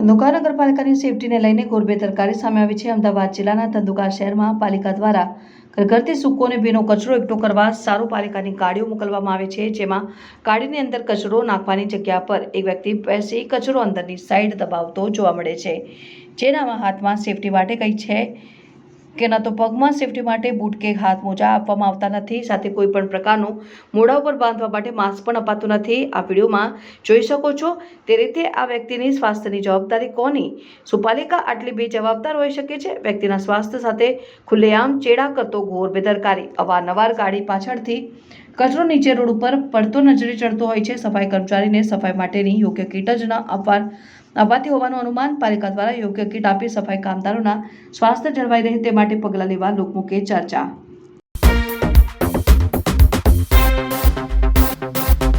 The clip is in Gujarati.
ધંધુકા નગરપાલિકાની સેફટીને લઈને ગોરબે તરકારી સામે આવી છે. અમદાવાદ જિલ્લાના ધંધુકા શહેરમાં પાલિકા દ્વારા ઘરઘરથી સૂકો અને ભીનો કચરો એકઠો કરવા સારું પાલિકાની ગાડીઓ મોકલવામાં આવે છે, જેમાં ગાડીની અંદર કચરો નાખવાની જગ્યા પર એક વ્યક્તિ બેસી કચરો અંદરની સાઈડ દબાવતો જોવા મળે છે. જેનામાં હાથમાં સેફટી માટે કંઈ છે કે ન તો પગમાં સેફટી માટે બૂટ કે હાથ મોજા આપવામાં આવતા નથી, સાથે કોઈ પણ પ્રકારનું મોઢા ઉપર બાંધવા માટે માસ્ક પણ અપાતું નથી. આ વિડીયોમાં જોઈ શકો છો તે રીતે આ વ્યક્તિની સ્વાસ્થ્યની જવાબદારી કોની? સુપાલિકા આટલી બે જવાબદાર હોઈ શકે છે? વ્યક્તિના સ્વાસ્થ્ય સાથે ખુલ્લેઆમ ચેડા કરતો ઘોર બેદરકારી. અવારનવાર ગાડી પાછળથી કચરો નીચે રોડ ઉપર પડતો નજરે ચડતો હોય છે. સફાઈ કર્મચારીને સફાઈ માટેની યોગ્ય કીટ જ ન આપવા અપાતી હોવાનું અનુમાન પાલિકા દ્વારા યોગ્ય કીટ આપી સફાઈ કામદારોના સ્વાસ્થ્ય જળવાઈ રહે તે માટે પગલાં લેવા લોકમુખે ચર્ચા.